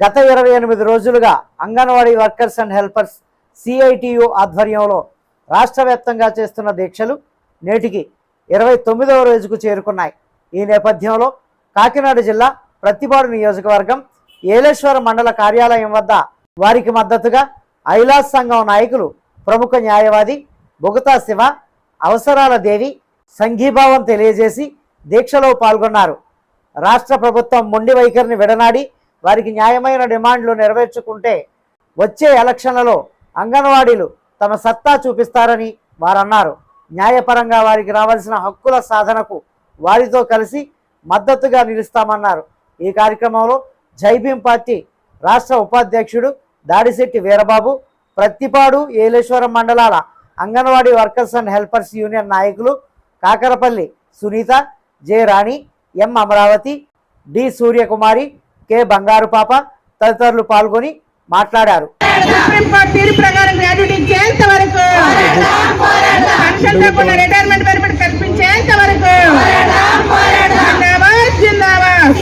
గత ఇరవై ఎనిమిది రోజులుగా anganwadi workers and helpers CITU ఆధ్వర్యంలో రాష్ట్ర వ్యాప్తంగా చేస్తున్న దీక్షలు నేటికి ఇరవై తొమ్మిదవ రోజుకు చేరుకున్నాయి. ఈ నేపథ్యంలో కాకినాడ జిల్లా ప్రతిపాడు నియోజకవర్గం ఏలేశ్వర మండల కార్యాలయం వద్ద వారికి మద్దతుగా ఐలాస్ సంఘం నాయకులు ప్రముఖ న్యాయవాది బొగతా శివ అవసరాల దేవి సంఘీభావం తెలియజేసి దీక్షలో పాల్గొన్నారు. రాష్ట్ర ప్రభుత్వం మొండి వైఖరిని విడనాడి వారికి న్యాయమైన డిమాండ్లు నెరవేర్చుకుంటే వచ్చే ఎలక్షన్లలో అంగన్వాడీలు తమ సత్తా చూపిస్తారని వారన్నారు. న్యాయపరంగా వారికి రావాల్సిన హక్కుల సాధనకు వారితో కలిసి మద్దతుగా నిలుస్తామన్నారు. ఈ కార్యక్రమంలో జైభీం పార్టీ రాష్ట్ర ఉపాధ్యక్షుడు దాడిశెట్టి వీరబాబు ప్రత్తిపాడు ఏలేశ్వరం మండలాల anganwadi workers and helpers union నాయకులు Kakarapalli Sunitha J Rani M Amaravathi D Suryakumari K Bangaru Papa తదితరులు పాల్గొని మాట్లాడారు. సుప్రీంకోర్టు తీర్పు ప్రకారం గ్రాడ్యుయేట్ ఇచ్చేంత వరకు పెన్షన్ లేకుండా రిటైర్మెంట్ బెనిఫిట్ కల్పించేంత వరకు జిందాబాద్ జిందాబాద్.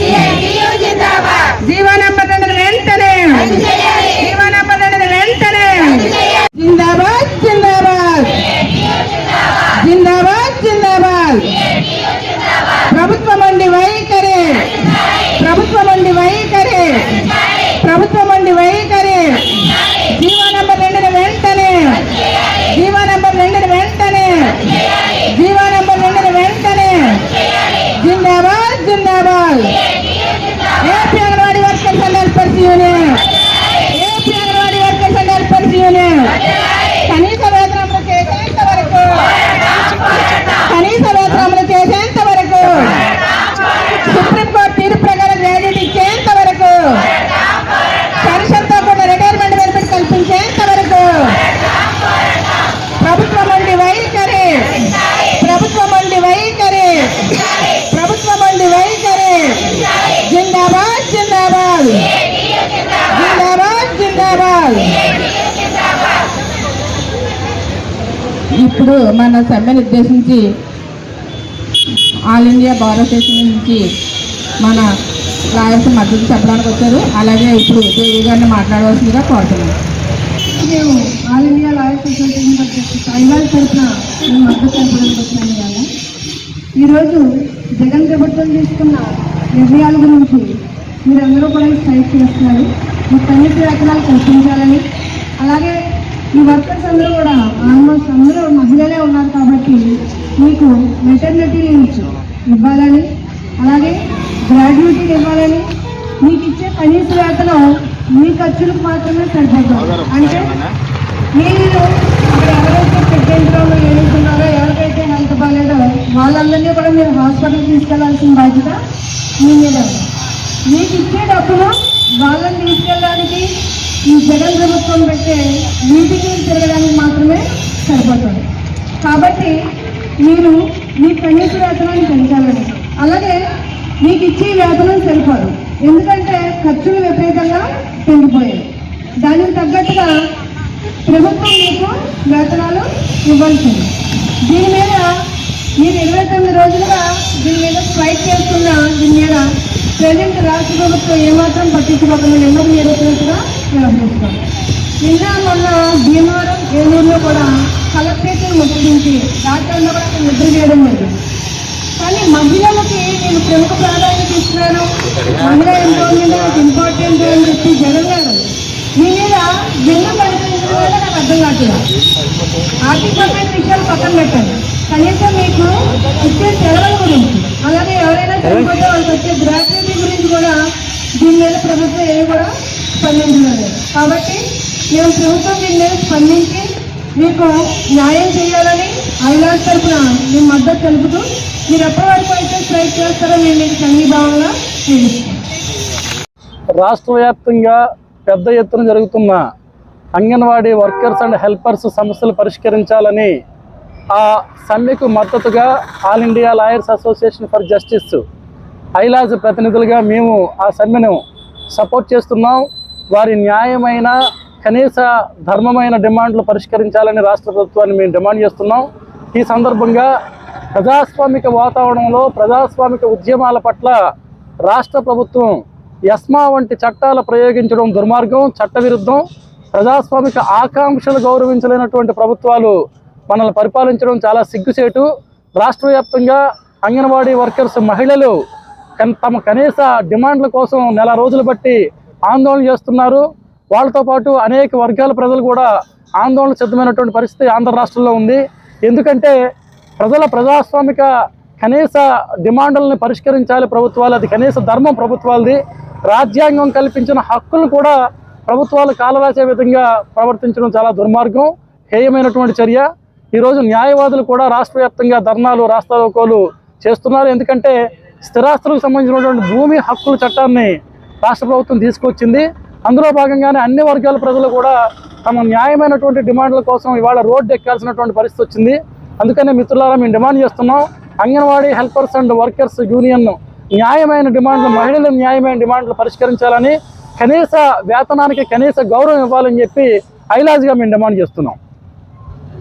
ఇప్పుడు మన సమ్మెను ఉద్దేశించి ఆల్ ఇండియా బార్ అసోసియేషన్ నుంచి మన లాయర్స్ మద్దతు చెప్పడానికి వచ్చారు. అలాగే ఇప్పుడు దేవి గారిని మాట్లాడవలసిందిగా కోరుతున్నాను మేము ఆల్ ఇండియా లాయర్స్ అసోసియేషన్ తరఫున మేము మద్దతు తెలపడానికి వచ్చినాము ఇవాళ ఈరోజు జగన్ ప్రభుత్వం తీసుకున్న నిర్ణయాల గురించి మీరందరూ కూడా స్ట్రైక్ చేస్తున్నారు మీ కనీస వేతనాలు కల్పించాలని అలాగే ఈ వర్కర్స్ అందరూ కూడా ఆల్మోస్ట్ అందరూ మహిళలే ఉన్నారు కాబట్టి మీకు మెటర్నిటీ లీవ్స్ ఇవ్వాలని అలాగే గ్రాడ్యుయేటీ ఇవ్వాలని మీకు ఇచ్చే కనీస వేతనం మీ ఖర్చులకు మాత్రమే సరిపోతుంది. అంటే మీరు అక్కడ ఎవరైతే ప్రెగ్నెంట్లో ఏడుస్తున్నారో ఎవరికైతే హెల్త్ బాగాలేదో వాళ్ళందరినీ కూడా మీరు హాస్పిటల్కి తీసుకెళ్ళాల్సిన బాధ్యత మీ మీద. మీకు ఇచ్చే డబ్బులు వాళ్ళని తీసుకెళ్ళడానికి ఈ జగన్ ప్రభుత్వం పెట్టే వీటికి తిరగడానికి మాత్రమే సరిపోతుంది. కాబట్టి మీరు మీ కనీస వేతనాన్ని పెంచాలని. అలాగే మీకు ఇచ్చే వేతనం సరిపోదు. ఎందుకంటే ఖర్చులు విపరీతంగా పెరిగిపోయాయి. దానికి తగ్గట్టుగా ప్రభుత్వం మీకు వేతనాలు ఇవ్వాల్సింది. దీని మీద మీరు ఇరవై తొమ్మిది రోజులుగా దీని మీద స్ట్రైక్ చేస్తున్న దీని మీద ప్రజెంట్ రాష్ట్ర ప్రభుత్వం ఏమాత్రం పట్టించుకోకుండా నెమ్మది నిరూపినట్టుగా వ్యవహరిస్తాం నిన్న మొన్న భీమవరం ఏలూరులో కూడా కలెక్టరేట్ ముట్టించి డాక్టర్లు కూడా అక్కడ నిద్ర చేయడం జరిగింది కానీ మహిళలకి నేను ప్రముఖ ప్రాధాన్యత ఇస్తున్నాను. మహిళా ఎంపవర్మెంట్ నాకు ఇంపార్టెంట్ అని చెప్పి జగన్ గారు. మీ మీద బిల్లు కనిపించడం వల్ల నాకు అర్థం కావట్లేదు. ఆర్థికమైన విషయాలు పక్కన పెట్టండి. కనీసం మీకు ఇచ్చే సెలవుల గురించి అలాగే ఎవరైనా చనిపోతే వాళ్ళకి వచ్చే గ్రాట్యుటీ గురించి కూడా దీని మీద ప్రభుత్వం ఏమి కూడా స్పందించలేదు. కాబట్టి మేము ప్రభుత్వం దీని స్పందించి మీకు న్యాయం చేయాలని ఐలాస్ తరఫున మేము మద్దతు తెలుపుతూ మీరు ఎప్పటి వరకు అయితే స్ట్రైక్ చేస్తారో మేము మీకు సంఘీభావంగా రాష్ట్ర వ్యాప్తంగా పెద్ద ఎత్తున జరుగుతున్న అంగన్వాడీ వర్కర్స్ అండ్ హెల్పర్స్ సమస్యలు పరిష్కరించాలని ఆ సమ్మెకు మద్దతుగా all India lawyers association for justice IALJ ప్రతినిధులుగా మేము ఆ సమ్మెను సపోర్ట్ చేస్తున్నాం. వారి న్యాయమైన కనీస ధర్మమైన డిమాండ్లు పరిష్కరించాలని రాష్ట్ర ప్రభుత్వాన్ని మేము డిమాండ్ చేస్తున్నాం. ఈ సందర్భంగా ప్రజాస్వామిక వాతావరణంలో ప్రజాస్వామిక ఉద్యమాల పట్ల రాష్ట్ర ప్రభుత్వం ఎస్మా వంటి చట్టాలు ప్రయోగించడం దుర్మార్గం చట్టవిరుద్ధం. ప్రజాస్వామిక ఆకాంక్షలు గౌరవించలేనటువంటి ప్రభుత్వాలు మనల్ని పరిపాలించడం చాలా సిగ్గుచేటు. రాష్ట్ర వ్యాప్తంగా అంగన్వాడీ వర్కర్స్ మహిళలు కన్- తమ కనీస డిమాండ్ల కోసం నెల రోజులు బట్టి ఆందోళన చేస్తున్నారు. వాళ్ళతో పాటు అనేక వర్గాల ప్రజలు కూడా ఆందోళన సిద్ధమైనటువంటి పరిస్థితి ఆంధ్ర రాష్ట్రంలో ఉంది. ఎందుకంటే ప్రజల ప్రజాస్వామిక కనీస డిమాండ్లను పరిష్కరించాలి ప్రభుత్వాలు అది కనీస ధర్మం ప్రభుత్వాలది. రాజ్యాంగం కల్పించిన హక్కులు కూడా ప్రభుత్వాలు కాలరాసే విధంగా ప్రవర్తించడం చాలా దుర్మార్గం హేయమైనటువంటి చర్య. ఈరోజు న్యాయవాదులు కూడా రాష్ట్ర వ్యాప్తంగా ధర్నాలు రాస్తారోకోలు చేస్తున్నారు. ఎందుకంటే స్థిరాస్తులకు సంబంధించినటువంటి భూమి హక్కుల చట్టాన్ని రాష్ట్ర ప్రభుత్వం తీసుకొచ్చింది. అందులో భాగంగానే అన్ని వర్గాల ప్రజలు కూడా తమ న్యాయమైనటువంటి డిమాండ్ల కోసం ఇవాళ రోడ్డు ఎక్కాల్సినటువంటి పరిస్థితి వచ్చింది. అందుకనే మిత్రులారా మేము డిమాండ్ చేస్తున్నాం. Anganwadi helpers and workers union న్యాయమైన డిమాండ్లు మహిళల న్యాయమైన డిమాండ్లు పరిష్కరించాలని కనీస వేతనానికి కనీస గౌరవం ఇవ్వాలని చెప్పి ఐలాజ్గా మేము డిమాండ్ చేస్తున్నాం.